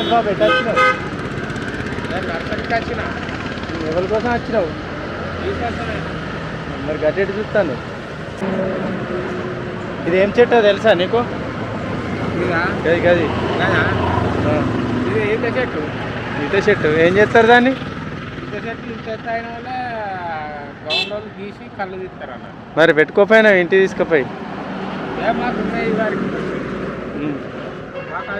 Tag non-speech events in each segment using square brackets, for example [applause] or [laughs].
ఏమైంది బాబు ఎట్లా వచ్చినావు ఎవరి కోసం వచ్చినావు? మరి గట్టెట్టు చూస్తాను. ఇది ఏం చెట్టో తెలుసా నీకు? గది గది. కదా ఈత చెట్టు? ఈత చెట్టు. ఏం చేస్తారు దాన్ని? ఈత చెట్టు ఇంత అయిన వల్ల గౌండోలు గీసి కళ్ళు తీస్తారు అన్న మరి పెట్టుకోపోయినా ఇంటికి తీసుకుపోయి? మాకు ఉన్నాయి వారికి.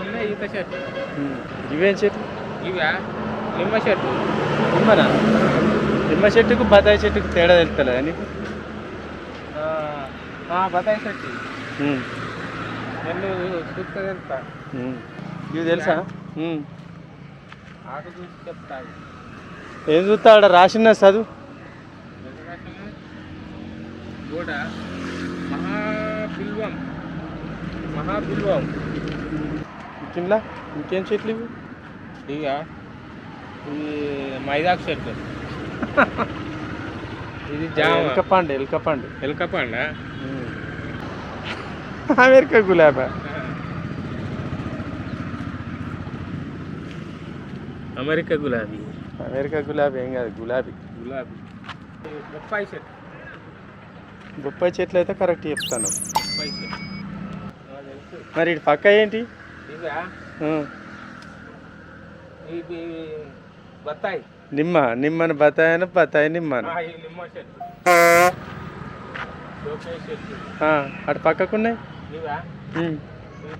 ఉన్నాయి ఈత. ఇవేం ఇవా? నిమ్మ నిమ్మనా? నిమ్మ చెట్టుకు బత్తాయి చెట్టుకు తేడా తెలుస్తలేదా నీకు? బత్తాయి చెట్టు ఉమ్, నేను చూస్తే తెలుస్తా ఉమ్. ఇవి తెలుసా? ఉమ్. ఆకు చూసి చెప్తా. ఏం చూస్తా ఆడ? రాసిన చదువు? కూడా మహాబిల్వం. మహాబిల్వం. కింద ఇంకేం చెట్లు ఇవి ఇక ఇది మైదాకు చెట్టు ఇది జామ. ఎలక పండు ఎలక పండు ఎలక పండ అమెరికా గులాబా. అమెరికా గులాబీ. అమెరికా గులాబీ ఏం కాదు గులాబీ. గులాబీ. బొప్పాయి చెట్టు. బొప్పాయి చెట్లు అయితే కరెక్ట్ చెప్తాను. మరి ఇటు పక్క ఏంటి? బత్తాయి. నిమ్మ నిమ్మని బతాయన బతాయి నిమ్మను. అటు పక్కకున్నాయి?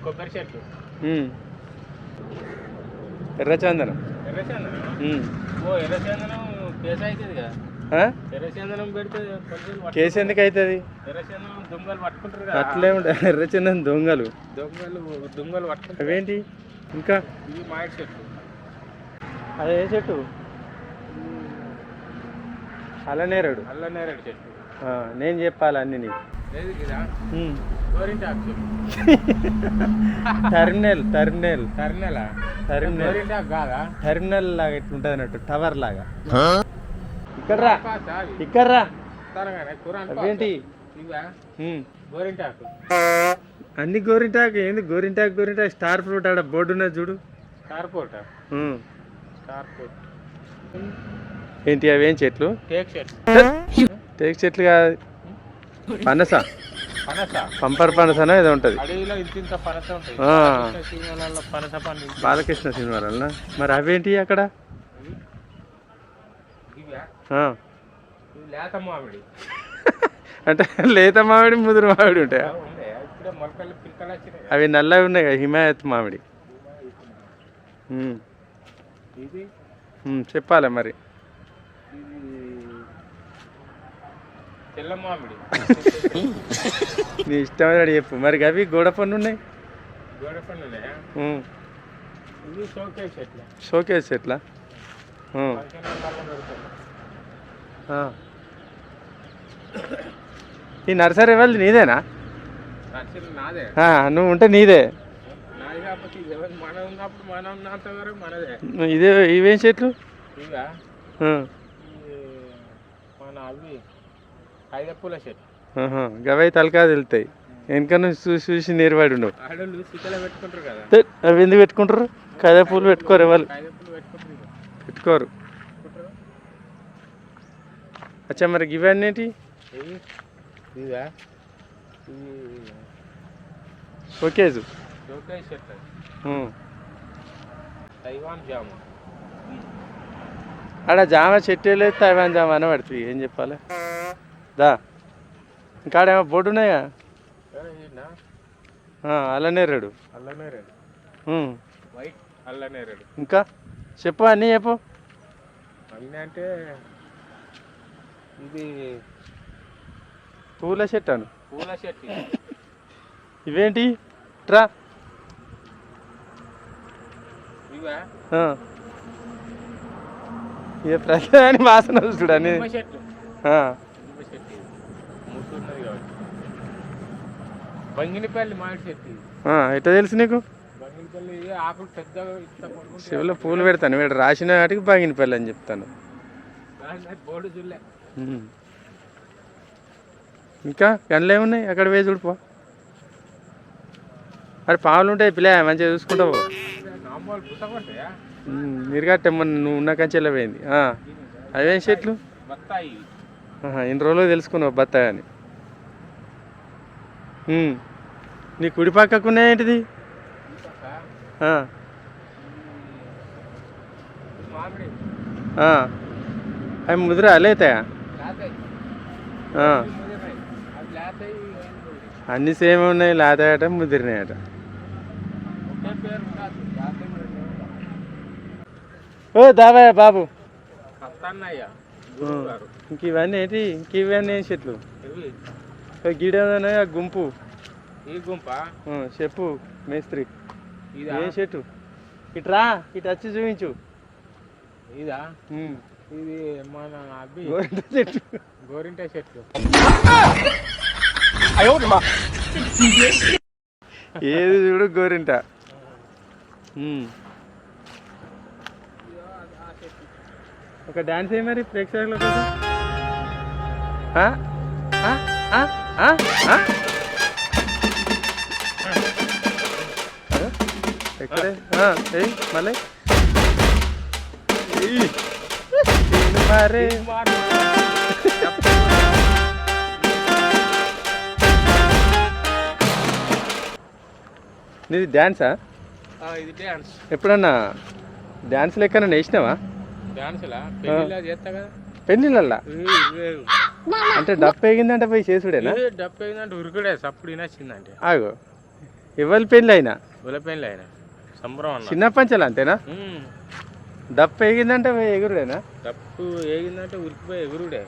కొబ్బరి ఉమ్. ఎర్రచందనం ఎర్రచందనం. ఓ ఎర్రచందనం కేసు అవుతుంది కదా కేసు ఎందుకు అవుతుంది అట్లే ఉంటాయి ఎర్రచందనం దొంగలు. దొంగలు అవేంటి? ఇంకా? చెట్టు. అదే చెట్టు? అలనేరుడు అల్ల నేరేడు చెట్టు నేను చెప్పాలి అన్ని నీకు. చెట్టు. Terminal terminal. టర్మినల్? కాదా? టర్మినల్ లాగా ఇట్లుంటుంది అన్నట్టు టవర్ లాగా. ఇక్కడ రా పాసా గోరింటాకు అన్ని గోరింటాకు ఏంది గోరింటాకు గోరింటాకు? స్టార్ ఫ్రూట్ ఆడ బోర్డు ఉన్నది చూడు. స్టార్ ఫ్రూట్ స్టార్ ఫ్రూట్ ఏంటి అవేం చెట్లు? టేక్ టేక్ చెట్లు కాదు. పనస. పనస పంపర్ పనసనో ఏదో ఉంటుంది. సినిమాలలో బాలకృష్ణ సినిమాలన్నా మరి అవేంటి అక్కడ? లేత మామిడి. [laughs] అంటే లేత మామిడి ముదురు మామిడి ఉంటాయా? అవి నల్లవి ఉన్నాయి కదా హిమాయత్ మామిడి. చెప్పాలి మరి. ఇది తెల్ల మామిడి. నీ ఇష్టమైన చెప్పు. మరి అవి గోడ పన్ను ఉన్నాయి? గోడ షోకేస్ చెట్ల ఉమ్. ఫంక్షన్ హాల్లో పెడతారు ఆ. ఈ నర్సరీ ఎవరిది? నీదేనా? నువ్వు ఉంటే నీదే. ఇది ఇవేం చెట్లు? పూల ఆహా. గవై తలకా వెళ్తాయి. వెనక నుంచి చూసి చూసి ఉండవు. పెట్టుకుంటారు కదా. తే, అవి ఎందుకు పెట్టుకుంటారు? కదే పూలు పెట్టుకోరు ఇక. పెట్టుకోరు. అచ్చా మరి ఇవన్నీ ఇవి ఇవా ఇవి ఓకేజు దొరకాయ చెట్టు ఉమ్. తైవాన్ జాము. ఆడ జామ చెట్టు లేదు తైవాన్ జామ అని పడుతుంది. ఏం చెప్పాలి? దా. ఇంకాడేమో బోర్డు ఉన్నాయా? అల్లనేరేడు. అల్లనేరేడు. ఇంకా? చెప్పు అన్నీ చెప్పు. అన్నీ అంటే ఇది పూల చెట్టు అను. పూల చెట్టు ఇవేంటి? ట్రా ఇవా? ప్రతిదాని వాసన చూడు అని నిమ్మ చెట్టు ఆ. నిమ్మ చెట్టు ఇది. ముట్టు ఉన్నది కాబట్టి బంగినపల్లి మామిడి చెట్టు ఎట్లా తెలుసు నీకు? బంగినపల్లి చెవిలో పూలు పెడతాను. వీడు రాసిన వాటికి బాగిన పల్లి అని చెప్తాను. బోర్డు చూడలే. ఇంకా గన్లు ఏమున్నాయి? అక్కడ వేసి చూడుపో అరే పావులు ఉంటాయి పిల్ల మంచిగా చూసుకుంటావు. నా మొన్న నువ్వు ఉన్న కంచెలో పోయింది. అవేం చెట్లు? బత్తాయి ఇన్ని రోజులు తెలుసుకున్నావు బత్తాయి అని. నీ కుడి పక్కకున్నాయి ఏంటిది? అవి ముదిరా లేతాయా లేతాయి ఆ. ముదిరినాయి. అవి లేతాయి ఇవి ముదిరి. అన్ని సేమ్ ఉన్నాయి లేతాయట ముదిరినాయట లేతాయి ముదిరినాయి. ఓ దాబాయ్ బాబు. ఇంక ఇవన్నీ ఏంటి? ఇంక ఇవన్నీ ఏం చెట్లు? గిడేదనే ఆ గుంపు? ఈ గుంప? చెప్పు మేస్త్రి. ఇదా? ఏం చెట్టు? ఇట్రా ఇటు వచ్చి చూపించు. ఇదా. ఇది మన అబ్బి గోరింట చెట్టు. గోరింట చెట్లు ఏది చూడు గోరింట. ఒక డాన్స్ ఏ మరి ప్రేక్షకుల కోసం? ఎక్కడే? మళ్ళీ. మరే. నీది డాన్సా ఆ, ఇది డ్యాన్స్. ఎప్పుడన్నా డాన్స్ లెక్కన వేసినావా డాన్స్లా పెళ్ళిలా చేస్తా కదా. పెళ్ళిళ్ళల్లా. అంటే డప్పు ఎగిందంటే పోయి చేసుడేనా? ఇది డబ్బు అయిందంటే ఉరుకుడే సప్పుడు వినొచ్చిందంటే. ఆగో. ఎవరి పెళ్ళి అయినా ఉల పెళ్ళి ఆయన సంబరం అన్న. చిన్న పంచలు అంతేనా. డప్పు ఎగిందంటే ఎగురుడేనా? డప్పు ఏగిందంటే ఉరికిపోయి ఎగురుడే.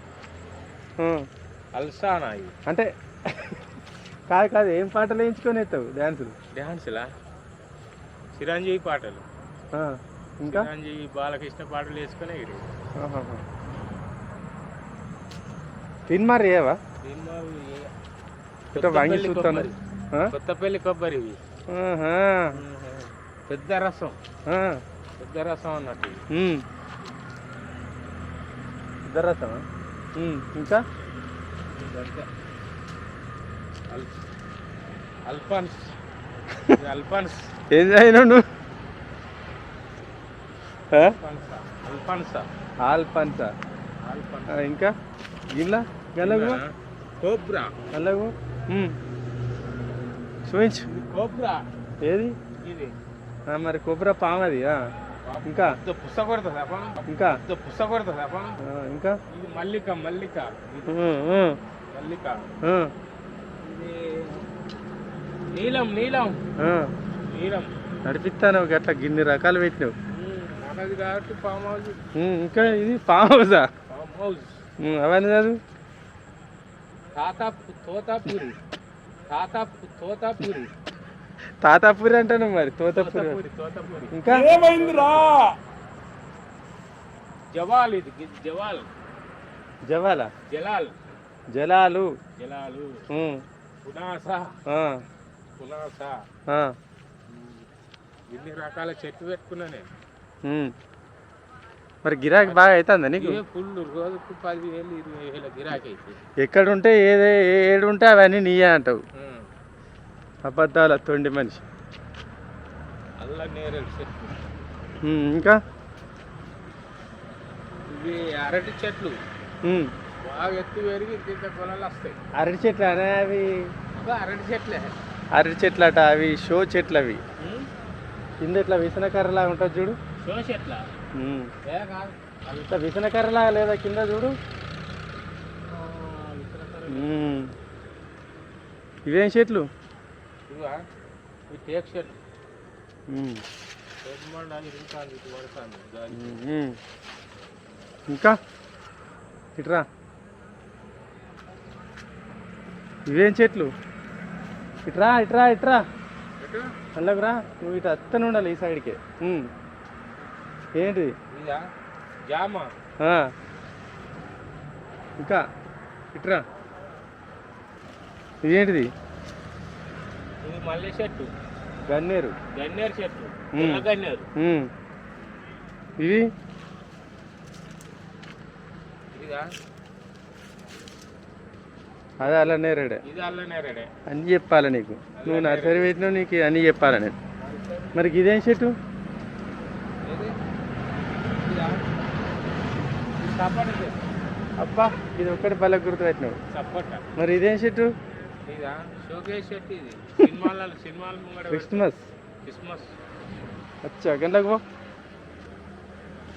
అల్సానా ఇది? అంటే [laughs] కాదు కాదు ఏం పాటలు వేయించుకొని ఎత్తావు డాన్సులు డాన్స్లా చిరంజీవి పాటలు. ఇంకా? చిరంజీవి బాలకృష్ణ పాటలు వేసుకొని ఎగిరి. తిన్మారి ఏవా? వంగి కొత్తపల్లి చూస్తాను. కొబ్బరి. కొత్తపల్లి. పెద్ద రసం. పెద్ద రసం అన్నట్టు. ఇంకా? పెద్ద అల్- అల్ఫాన్స్. అల్ఫాన్స్. ఏం చదివినావు నువ్వు? అల్ఫాన్సా? ఇంకా? గిల్లా? గల్లగు కోబ్రా. గల్లగు ఉమ్. చూపించు. కోబ్రా. ఏది? ఇది. మరి కొబ్బరి పాము అది ఆ. ఇంకా? పెద్ద పుస్త కొడుతుంది ఇంకా? పెద్ద పుస్త కొడుతుంది ఇంకా? ఇది మల్లిక మల్లిక. మల్లిక. నీలం నీలం. నీలం. నడిపిస్తాను గట్ల గిన్ని రకాలు పెట్టినావు. మనది కాబట్టి ఫామ్ హౌస్ ఇంకా ఇది పాము హౌసా ఫామ్ హౌస్ అవన్నీ చదువు తాతా తోతాపూరి. తాతా తోతాపూరి. తాతాపూరి అంటాను మరి తోతపూరి. ఇంకా? జవాల్ ఇది జవాల్. జవాల? జలాల్. జలాలు. జలాలు. పునాస. పునాస. ఇన్ని రకాల చెట్లు పెట్టుకున్నా నేను. మరి గిరాకీ బాగా అవుతుందా నీకు? ఫుల్ రోజుకు పదివేలు ఇరవై వేల గిరాకీ అయితే ఎక్కడుంటే ఏదే ఏడు ఉంటే అవన్నీ నీయే అంటావు. అబద్ధాల తొండి మనిషి. ఇంకా? ఇవి అరటి చెట్లు. బాగా ఎత్తు పెరిగి ఇంత కొనలు వస్తాయి. అరటి చెట్లు అనే అవి అరటి చెట్లే. అరటి చెట్లు అట అవి షో చెట్లు అవి కింద ఇట్లా విసనకర్రలాగా ఉంటుంది చూడు. షో చెట్ల? ఇట్లా విసనకర్రలాగా లేదా కింద చూడు. ఇవేం చెట్లు? ఇంకా? ఇట్రా. ఇవేం చెట్లు? ఇట్రా ఇట్రా ఇట్రా? అల్లకురా నువ్వు ఇటు అత్తనే ఉండాలి ఈ సైడ్కి. ఉమ్. ఏంటి ఇదా? జామ. ఆ. ఇంకా? ఇట్రా. ఇదేంటిది? ఇది మల్లె చెట్టు గన్నేరు. గన్నేరు చెట్టు గన్నేరు. ఇవి? ఇదా అదే అలా నేరేడే ఇది అల్ల నేరేడే అన్నీ చెప్పాలి నీకు. నువ్వు నర్సరీ పెట్టినావు నీకు అన్నీ చెప్పాలి నేను. మరి ఇదేం చెట్టు. అబ్బా ఇది ఒక్కటి బల గుర్తు పెట్టినావు మరి ఇదేం చెట్టు [laughs] క్రిస్మస్. క్రిస్మస్. అచ్చా గంటకు పో.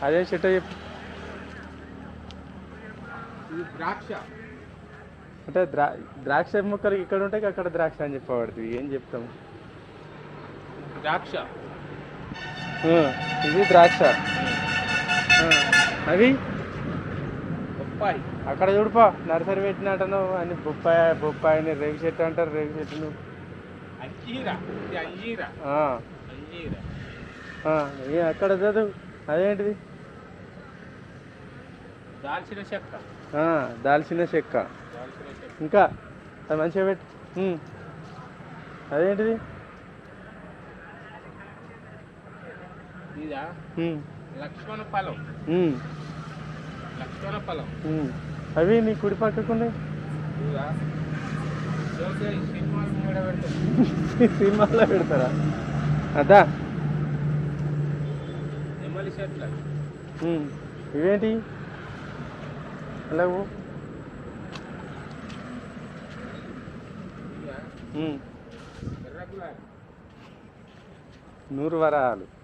అదేం చెట్టు చెప్పు. ద్రాక్ష. అంటే ద్రా ద్రాక్ష మొక్కలు ఇక్కడ ఉంటాయి అక్కడ ద్రాక్ష అని చెప్పబడుతుంది. ఏం చెప్తాం? ద్రాక్ష. ఇది ద్రాక్ష. అవి? బొప్పాయి. అక్కడ చూడుపా నర్సరీ పెట్టినట్టను అని బొప్పాయి బొప్పాయిని రేగు చెట్టు అంటారు రేగు చెట్టును. ఏ అక్కడ చదువు అదేంటిది? దాల్చిన చెక్క. దాల్చిన చెక్క. ఇంకా అది మంచిగా పెట్టు. అదేంటిది? లక్ష్మణ ఫలం ఉమ్, లక్ష్మణ ఫలం ఉమ్. అవి నీ కుడి పక్కకు ఉన్నాయి? ఇదా షోకేస్ సినిమాల పెడతారు? అదా. ఇవేంటి? గులాబీ. నూరు వరాలు.